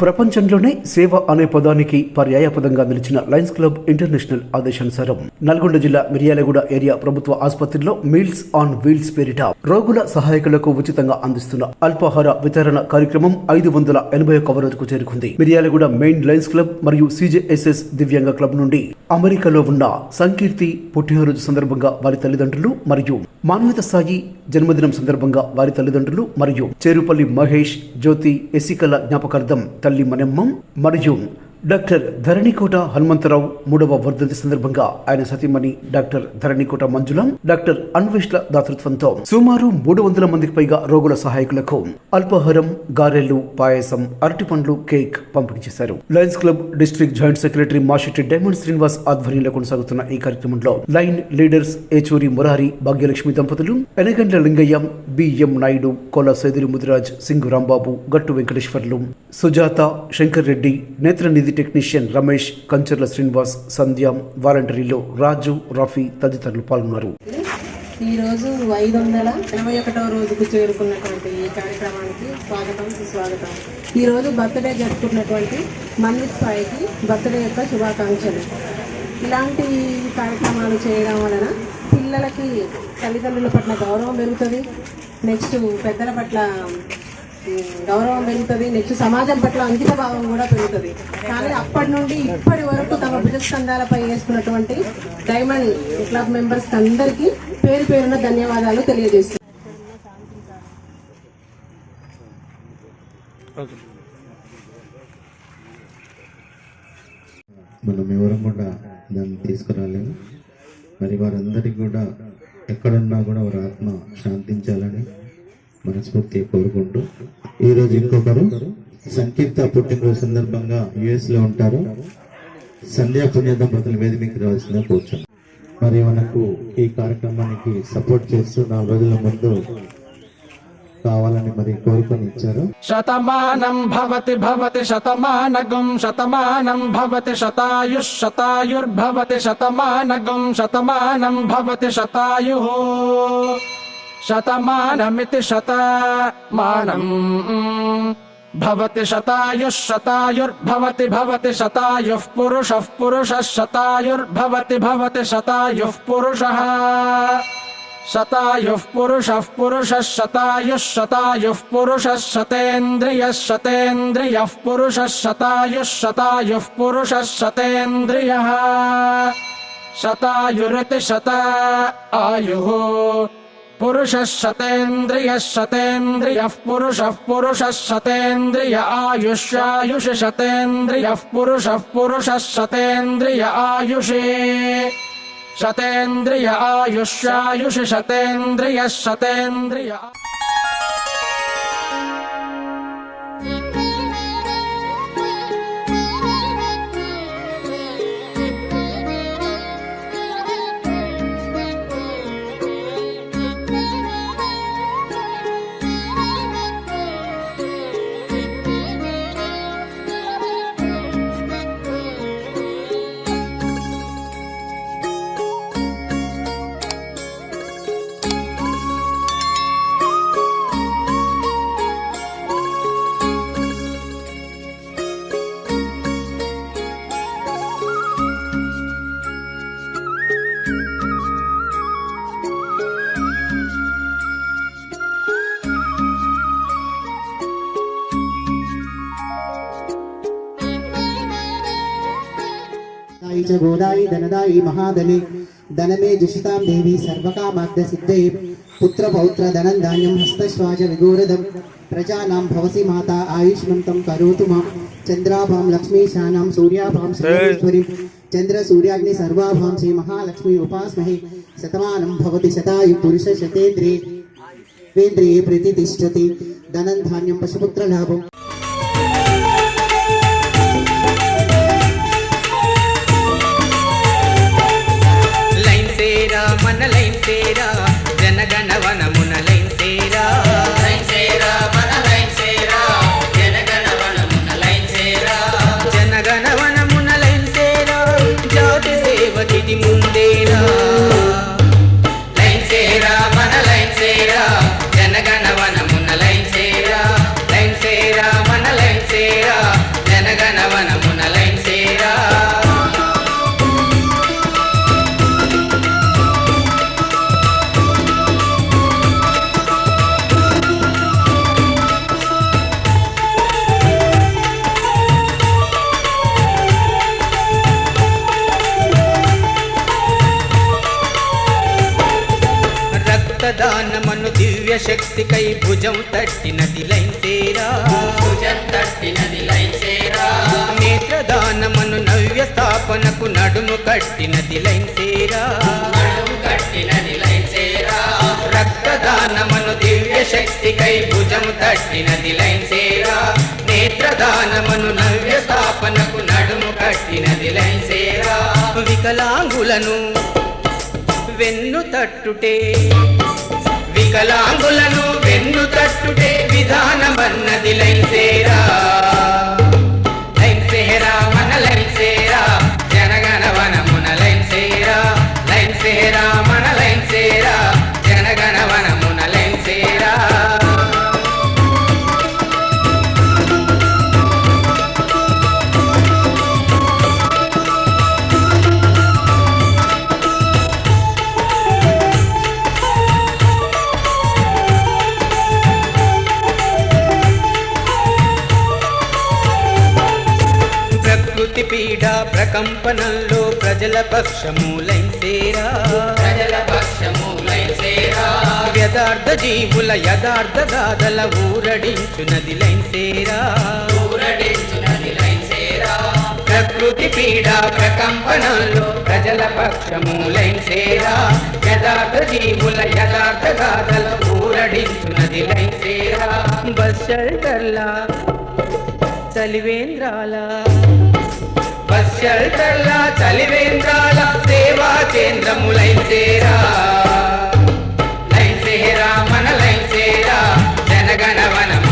ప్రపంచంలోనే సేవ అనే పదానికి పర్యాయపదంగా నిలిచిన లయన్స్ క్లబ్ ఇంటర్నేషనల్ ఆదేశానుసారం నల్గొండ జిల్లా మిర్యాలగూడ ఏరియా ప్రభుత్వ ఆసుపత్రిలో మీల్స్ ఆన్ వీల్స్ పేరిట రోగుల సహాయకులకు ఉచితంగా అందిస్తున్న అల్పాహార వితరణ కార్యక్రమం ఐదు వందల ఎనభై ఒక్క రోజుకు చేరుకుంది. మిర్యాలగూడ మెయిన్ లయన్స్ క్లబ్ మరియు సిజేఎస్ఎస్ దివ్యాంగ క్లబ్ నుండి అమెరికాలో ఉన్న సంకీర్తి పుట్టినరోజు సందర్భంగా వారి తల్లిదండ్రులు మరియు మానవత సాయి జన్మదినం సందర్భంగా వారి తల్లిదండ్రులు మరియు చేరుపల్లి మహేష్ జ్యోతి ఎసికల జ్ఞాపకార్థం తల్లి మనమ్మ మరియు డాక్టర్ ధరణికోట హనుమంతరావు మూడవ వర్ధంతి సందర్భంగా ఆయన సతీమణి డాక్టర్ ధరణికోట మంజులం డాక్టర్ అన్వేష్ల దాతృత్వంతో సుమారు మూడు వందల మందికి పైగా రోగుల సహాయకులకు అల్పాహారం గారెలు పాయసం అరటిపండ్లు కేక్ పంపిణీ చేశారు. Lions club district joint secretary Mashetti diamond Srinivas ఆధ్వర్యంలో కొనసాగుతున్న ఈ కార్యక్రమంలో లైన్ లీడర్స్ ఏచూరి మురారి భాగ్యలక్ష్మి దంపతులు ఎనగండ్ల లింగయ్య బిఎం నాయుడు కోల సైదిరి ముదిరాజ్ సింగు రాంబాబు గట్టు వెంకటేశ్వర్లు సుజాత శంకర్ రెడ్డి నేత్రనిధి టెక్నీషియన్ రమేష్ కంచర్ల శ్రీనివాస్ సంధ్య వాలంటరీలో రాజు రఫీ తదితరులు పాల్గొన్నారు. ఈరోజు ఐదు వందల ఎనభై ఒకటవ రోజుకు చేరుకున్నటువంటి ఈ కార్యక్రమానికి స్వాగతం సుస్వాగతం. ఈరోజు బర్త్డే జరుపుకున్నటువంటి మన్విత్ సాయికి బర్త్డే యొక్క శుభాకాంక్షలు. ఇలాంటి కార్యక్రమాలు చేయడం వలన పిల్లలకి తల్లిదండ్రుల పట్ల గౌరవం పెరుగుతుంది. నెక్స్ట్ పెద్దల పట్ల గౌరవం పెరుగుతుంది. నెక్స్ట్ సమాజం పట్ల అంకిత భావం కూడా పెరుగుతుంది. కానీ అప్పటి నుండి ఇప్పటి వరకు తమ భుజస్కంధాలపై వేసుకున్నటువంటి డైమండ్ క్లబ్ మెంబర్స్ అందరికీ పేరు పేరున ధన్యవాదాలు తెలియజేస్తున్నాను మనం ఎవరం కూడా దాన్ని తీసుకురాలేము. మరి వారందరికీ కూడా ఎక్కడున్నా కూడా వారి ఆత్మ శాంతించాలని మనస్ఫూర్తి కోరుకుంటూ ఈరోజు ఇంకొకరు సంకీర్త పుట్టినరోజు సందర్భంగా యుఎస్లో ఉంటారు. సంధ్యా పుణ్యదంపతుల మీద మీకు రావాల్సిందే కూర్చున్నాం. మరి మనకు ఈ కార్యక్రమానికి సపోర్ట్ చేస్తూ నాలుగు రోజుల ముందు కావాలని మరి కోరుకొని ఇచ్చారు. శతమానం భవతి భవతి శతమానగం శతమానం భవతి శతాయు శతాయుర్భవతి శతమానగం శతమానం భవతి శతాయు शतमानमिति शतमानम् भवति शतायुः शतायुर्भवति भवति शतायुः पुरुषः पुरुषः शतायुर्भवति भवति शतायुः पुरुषः शतायुः पुरुषः पुरुषः शतायुः शतायुः पुरुषः शतेन्द्रियः शतेन्द्रियः पुरुषः शतायुः शतायुः पुरुषः शतेन्द्रियः शतायुरिति शत आयुः पुरुषः शतेन्द्रियः शतेन्द्रियः पुरुषः पुरुषः शतेन्द्रिय आयुष्यायुष शतेन्द्रियः पुरुषः पुरुषः शतेन्द्रिय आयुषे शतेन्द्रिय आयुष्यायुष शतेन्द्रियः शतेन्द्रिय दायि च गोदायि धनदायि महादने धनमे जुषितां देवी, सर्वकामाद्यसिद्धे, पुत्रपौत्र धनं धान्यं हस्तश्वाच विगोरदं प्रजानां भवसि माता, आयुष्मन्तं करोतु माँ, चन्द्राभां लक्ष्मीशानां, सूर्याभां श्रीश्वरीं चन्द्रसूर्याग्नि सर्वाभां श्रीमहालक्ष्मी उपास्महे, शतमानं भवति शतायु पुरुषशतेन्द्रिये वेन्द्रिये प्रतितिष्ठति धनं धान्यं पशुपुत्रलाभम्। సేరా మన లైన్ సేరా జనగణ శక్తికై భుజం తట్టినది లైన్సేరా భుజం తట్టినది లైన్సేరా నేత్రదానమను నవ్య స్థాపనకు నడుము కట్టినది లైన్సేరా నడుము కట్టినది లైన్సేరా రక్తదానమను దివ్య శక్తికై భుజం తట్టినది లైన్సేరా నేత్రదానమను నవ్య స్థాపనకు నడుము కట్టినది లైన్సేరా వికలాంగులను వెన్ను తట్టుటే. వికలాంగులను వెన్ను తట్టుటే విధానమన్నది లైసేరా. ప్రకృతి పీడ ప్రకంపనల్లో ప్రజల పక్షమూలైసేరా ప్రజల పక్షమూలైసేరా యథార్థ జీవుల యథార్థ గాథల ఊరడించునది లైన్సేరా ఊరడించునది లైన్సేరా ప్రకృతి పీడ ప్రకంపనల్లో ప్రజల పక్షమూలైసేరా యథార్థ జీవుల యథార్థ గాథల ఊరడించునది లైన్సేరా బస్ షెల్టర్లా చలివేంద్రాల షెల్టర్ల చలివేంద్రాల సేవా కేంద్రములైసేరా లైన్సేరా మన లైన్సేరా జనగణ వనమున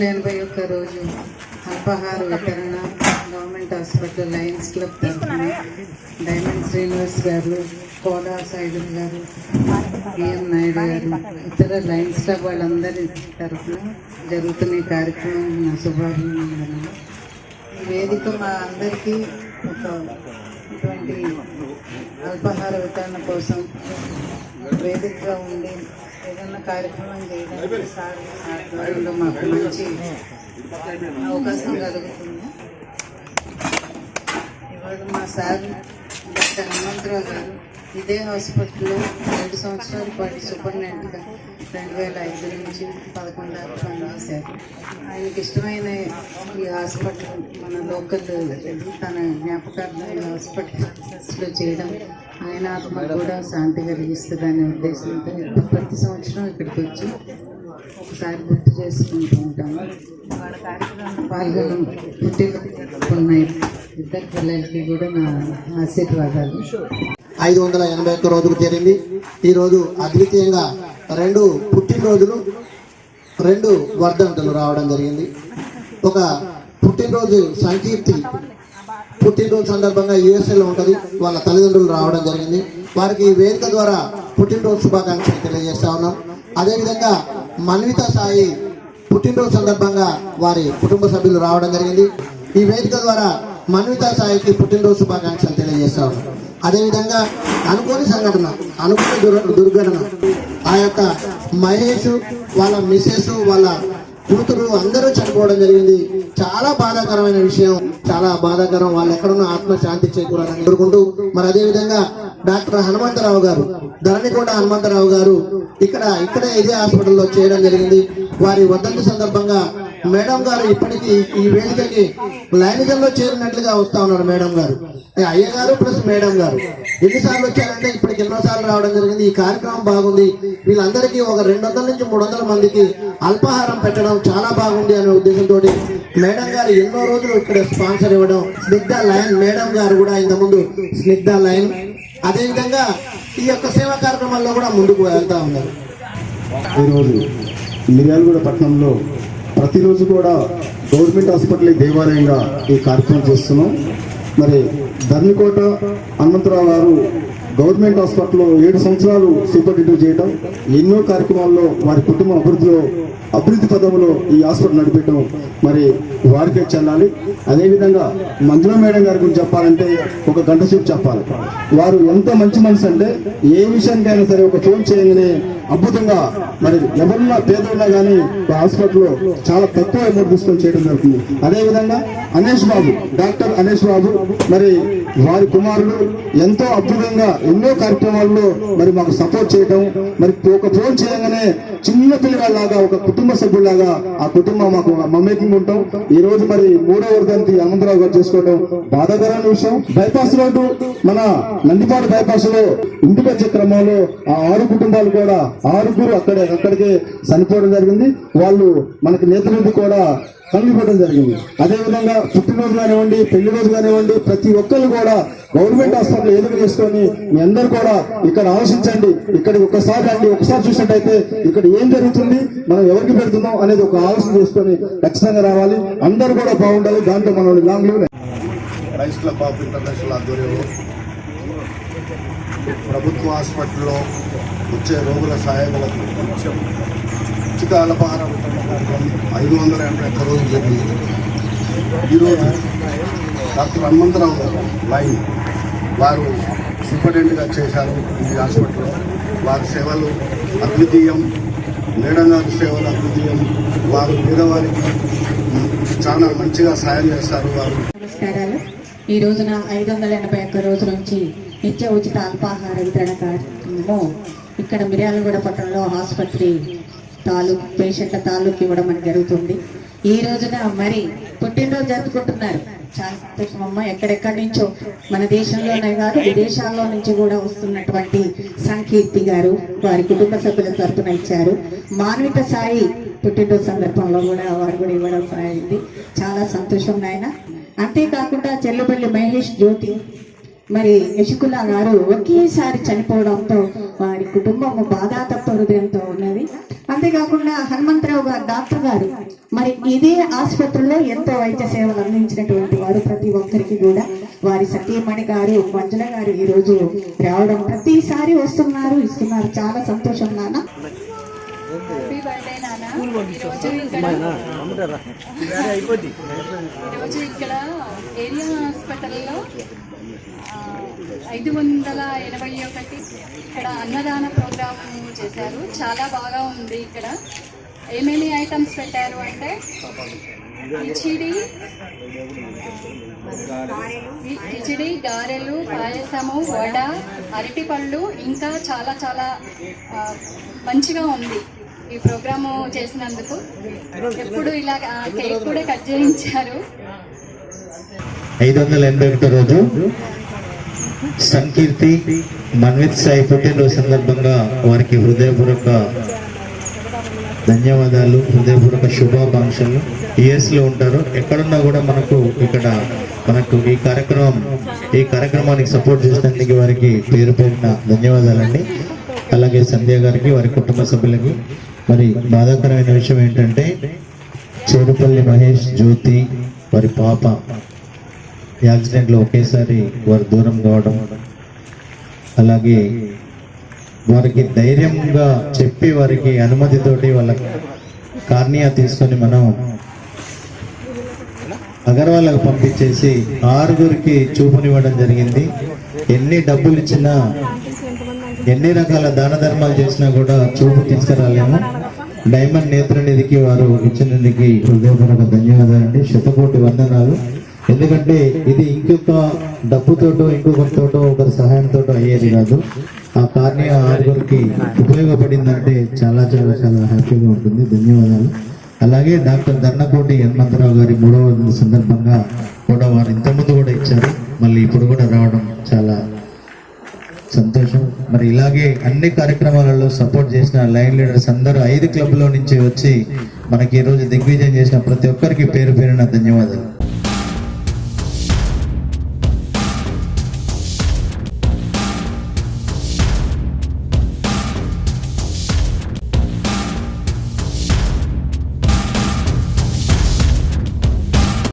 వందల ఎనభై ఒక్క రోజు అల్పాహార వితరణ గవర్నమెంట్ హాస్పిటల్ లయన్స్ క్లబ్ తరఫున డైమండ్ శ్రీనివాస్ గారు కోడా సైదుల్ గారు బిఎం నాయుడు గారు ఇతర లయన్స్ క్లబ్ వాళ్ళందరి తరఫున జరుగుతున్న ఈ కార్యక్రమం నా శుభాభినందనలు. ఈ వేదిక మా అందరికీ ఒక ఇటువంటి అల్పాహార వితరణ కోసం వేదికగా ఉండి ఏదైనా కార్యక్రమం చేయడానికి సార్ ఆధ్వర్యంలో మాకు మంచి అవకాశం కలుగుతుంది. ఇవాళ మా సార్ డాక్టర్ హనుమంతరావు గారు ఇదే హాస్పిటల్లో రెండు సంవత్సరాల పాటు సూపరింటెండెంట్గా రెండు వేల ఐదు నుంచి పదకొండు దాకా పనిచేశారు ఆయనకి ఇష్టమైన ఈ హాస్పిటల్ మన లోకల్ తన జ్ఞాపకార్థం ఈ హాస్పిటల్లో చేయడం ఆయన ఆత్మకు కూడా శాంతి కలిగిస్తుందనే ఉద్దేశంతో ప్రతి సంవత్సరం ఇక్కడికి వచ్చి ఒకసారి గుర్తు చేసుకుంటూ ఉంటాము. వాళ్ళ కార్యక్రమంలో పుట్టిన ఇద్దరు పిల్లలకి కూడా నా ఆశీర్వాదాలు. ఐదు వందల ఎనభై ఒక్క రోజుకు చేరింది ఈరోజు అద్వితీయంగా రెండు పుట్టినరోజులు రెండు వర్ధంతులు రావడం జరిగింది. ఒక పుట్టినరోజు సంకీర్తి పుట్టినరోజు సందర్భంగా యుఎస్ఏలో ఉంటుంది. వాళ్ళ తల్లిదండ్రులు రావడం జరిగింది. వారికి ఈ వేదిక ద్వారా పుట్టినరోజు శుభాకాంక్షలు తెలియజేస్తా ఉన్నాం. అదేవిధంగా మన్విత సాయి పుట్టినరోజు సందర్భంగా వారి కుటుంబ సభ్యులు రావడం జరిగింది. ఈ వేదిక ద్వారా మన్విత సాయికి పుట్టినరోజు శుభాకాంక్షలు తెలియజేస్తా ఉన్నాం. అదేవిధంగా అనుకోని సంఘటన అనుకోని దుర్ దుర్ఘటన ఆ యొక్క మహేష్ వాళ్ళ మిస్సెస్ వాళ్ళ కూతురు అందరూ చనిపోవడం జరిగింది. చాలా బాధాకరమైన విషయం. చాలా బాధాకరం. వాళ్ళు ఎక్కడున్న ఆత్మశాంతి చేకూరాలని కోరుకుంటూ మరి అదే విధంగా డాక్టర్ హనుమంతరావు గారు ధరణికొండ హనుమంతరావు గారు ఇక్కడ ఇక్కడే ఇదే హాస్పిటల్లో చేయడం జరిగింది. వారి వద్దంతి సందర్భంగా మేడం గారు ఇప్పటికీ ఈ వేదికకి లైనిజంలో చేరినట్లుగా వస్తా ఉన్నారు మేడం గారు. అయ్యగారు అయ్య గారు ప్లస్ మేడం గారు. ఎన్నిసార్లు వచ్చారంటే ఇప్పటికి ఎన్నోసార్లు రావడం జరిగింది. ఈ కార్యక్రమం బాగుంది. వీళ్ళందరికీ ఒక రెండు వందల నుంచి మూడు వందల మందికి అల్పాహారం పెట్టడం చాలా బాగుంది అనే ఉద్దేశంతో మేడం గారు ఎన్నో రోజులు ఇక్కడ స్పాన్సర్ ఇవ్వడం స్నిగ్ధ లైన్ మేడం గారు కూడా ఇంతకుముందు స్నిగ్ధ లైన్. అదేవిధంగా ఈ యొక్క సేవా కార్యక్రమాల్లో కూడా ముందుకు వెళ్తా ఉన్నారు. ఈరోజు మిర్యాలగూడ పట్టణంలో ప్రతిరోజు కూడా గవర్నమెంట్ హాస్పిటల్ దేవాలయంగా ఈ కార్యక్రమం చేస్తున్నాం. మరి ధర్నికోట అనంతరావు గారు గవర్నమెంట్ హాస్పిటల్లో ఏడు సంవత్సరాలు సూపరింటెండెంట్ చేయడం ఎన్నో కార్యక్రమాల్లో వారి కుటుంబం అభివృద్ధిలో అభివృద్ధి పదంలో ఈ హాస్పిటల్ నడిపించడం మరి వారికే చెల్లాలి. అదేవిధంగా మంజుల మేడం గారి గురించి చెప్పాలంటే ఒక గంట సేపు చెప్పాలి. వారు ఎంత మంచి మనసు అంటే ఏ విషయానికైనా సరే ఒక ఫోన్ చేయగానే అద్భుతంగా మరి ఎవరున్నా పేదలున్నా కానీ హాస్పిటల్లో చాలా తక్కువ అమౌంట్ తీసుకొని చేయడం జరుగుతుంది. అదేవిధంగా అనేష్ బాబు డాక్టర్ అనేష్ బాబు మరి వారి కుమారులు ఎంతో అద్భుతంగా ఎన్నో కార్యక్రమాల్లో మరి మాకు సపోర్ట్ చేయడం మరి ఒక ఫోన్ చేయగానే చిన్న పిల్లగాళ్ళలాగా ఒక కుటుంబ సభ్యులాగా ఆ కుటుంబం మాకు మమ్మేకింగ్ ఉంటాం. ఈ రోజు మరి మూడో వర్ధంతి హనుమంతరావు గారు చేసుకోవడం బాధాకరమైన విషయం. బైపాస్ రోడ్డు మన నందిపాడు బైపాస్లో ఇంటికి క్రమంలో ఆ ఆరు కుటుంబాలు కూడా ఆరుగురు అక్కడే అక్కడికే చనిపోవడం జరిగింది. వాళ్ళు మనకి నేతృత్వం కూడా కనిపించడం జరిగింది. అదేవిధంగా పుట్టినరోజు కానివ్వండి పెళ్ళి రోజు కానివ్వండి ప్రతి ఒక్కరు కూడా గవర్నమెంట్ హాస్పిటల్ ఎదురు చేసుకొని మీ అందరు కూడా ఇక్కడ ఆలోచించండి. ఇక్కడ ఒక్కసారి రండి ఒకసారి చూసినట్టయితే ఇక్కడ ఏం జరుగుతుంది మనం ఎవరికి పెడుతున్నాం అనేది ఒక ఆలోచన చేసుకొని ఖచ్చితంగా రావాలి. అందరు కూడా బాగుండాలి. దాంట్లో మనం long leave rice club of international ఆధ్వర్యంలో ప్రభుత్వ హాస్పిటల్లో వచ్చే రోగుల సహాయకులకు ఉచిత అల్పాహార ఐదు వందల ఎనభై ఒక్క రోజు జరిగింది. ఈరోజు డాక్టర్ హనుమంతరావు గారు లైన్ వారు సూపరింటెండెంట్గా చేశారు ఈ హాస్పిటల్లో. వారి సేవలు అద్వితీయం మేడం గారి సేవలు అద్వితీయం. వారు పేదవారికి చాలా మంచిగా సాయం చేస్తారు వారు. నమస్కారాలు. ఈ రోజున ఐదు వందల ఎనభై ఒక్క రోజు నుంచి నిత్య ఉచిత అల్పాహార వితరణ కార్యక్రమము ఇక్కడ మిర్యాలగూడ పట్టణంలో ఆసుపత్రి తాలూకు పేషెంట్ల తాలూకు ఇవ్వడం అని జరుగుతుంది. ఈ రోజున మరి పుట్టినరోజు జరుపుకుంటున్నారు. చాలా సంతోషం అమ్మ. ఎక్కడెక్కడి నుంచో మన దేశంలోనే కాదు విదేశాల్లో నుంచి కూడా వస్తున్నటువంటి సంకీర్తి గారు వారి కుటుంబ సభ్యుల తరపున ఇచ్చారు. మానవిక సాయి పుట్టినరోజు సందర్భంలో కూడా వారు కూడా ఇవ్వడం అయింది చాలా సంతోషం నాయన. అంతేకాకుండా చెల్లబల్లి మహేష్ జ్యోతి మరి యశుకుల గారు ఒకేసారి చనిపోవడంతో వారి కుటుంబం బాధాతత్వ హృదయంతో ఉన్నది. అంతేకాకుండా హనుమంతరావు గారు డాక్టర్ గారు మరి ఇదే ఆసుపత్రిలో ఎంతో వైద్య సేవలు అందించినటువంటి వారు ప్రతి ఒక్కరికి కూడా వారి సతీమణి గారు మంజుల గారు ఈ రోజు రావడం ప్రతిసారి వస్తున్నారు ఇస్తున్నారు. చాలా సంతోషం నాన్న. ఈరోజు ఇక్కడ ఈరోజు ఏరియా హాస్పిటల్లో ఐదు వందల ఎనభై ఒకటి ఇక్కడ అన్నదాన ప్రోగ్రామ్ చేశారు. చాలా బాగా ఉంది ఇక్కడ. ఏమేమి ఐటమ్స్ పెట్టారు అంటే కిచిడి కిచిడి గారెలు పాయసము వడ అరటిపళ్ళు ఇంకా చాలా చాలా మంచిగా ఉంది ఈ ప్రోగ్రాము చేసినందుకు. ఎప్పుడు ఇలా ఆ, కేక్ కూడా కట్ చేయించారు. ఐదు వందల ఎనభై ఒకటో రోజు సంకీర్తి మన్విత్ సాయి పుట్టినరోజు సందర్భంగా వారికి హృదయపూర్వక ధన్యవాదాలు హృదయపూర్వక శుభాకాంక్షలు. ఈఎస్లో ఉంటారు. ఎక్కడున్నా కూడా మనకు ఇక్కడ మనకు ఈ కార్యక్రమం ఈ కార్యక్రమానికి సపోర్ట్ చేసినందుకు వారికి పేరు పేరున ధన్యవాదాలండి. అలాగే సంధ్య గారికి వారి కుటుంబ సభ్యులకి. మరి బాధాకరమైన విషయం ఏంటంటే చేరుపల్లి మహేష్ జ్యోతి వారి పాప. యాక్సిడెంట్లో ఒకేసారి వారు దూరం కావడం అలాగే వారికి ధైర్యంగా చెప్పి వారికి అనుమతితోటి వాళ్ళ కార్నియా తీసుకొని మనం అగర్వాళ్ళకు పంపించేసి ఆరుగురికి చూపునివ్వడం జరిగింది. ఎన్ని డబ్బులు ఇచ్చినా ఎన్ని రకాల దాన ధర్మాలు చేసినా కూడా చూపు తీసుకురాలేము. డైమండ్ నేత్రనిధికి వారు ఇచ్చినందుకు హృదయపూర్వక ధన్యవాదాలండి. శతకోటి వందనాలు. ఎందుకంటే ఇది ఇంకొక డబ్బుతోటో ఇంకొకరితోటో ఒకరి సహాయంతో అయ్యేది కాదు. ఆ కార్నియా ఆరుగురికి ఉపయోగపడిందంటే చాలా చాలా చాలా హ్యాపీగా ఉంటుంది. ధన్యవాదాలు. అలాగే డాక్టర్ ధర్నకోటి హనుమంతరావు గారి మూడవ సందర్భంగా కూడా వారు ఇంతకుముందు కూడా ఇచ్చారు. మళ్ళీ ఇప్పుడు కూడా రావడం చాలా సంతోషం. మరి ఇలాగే అన్ని కార్యక్రమాలలో సపోర్ట్ చేసిన లైన్ లీడర్స్ అందరూ ఐదు క్లబ్లో నుంచి వచ్చి మనకి ఈ రోజు దిగ్విజయం చేసిన ప్రతి ఒక్కరికి పేరు పేరున ధన్యవాదాలు.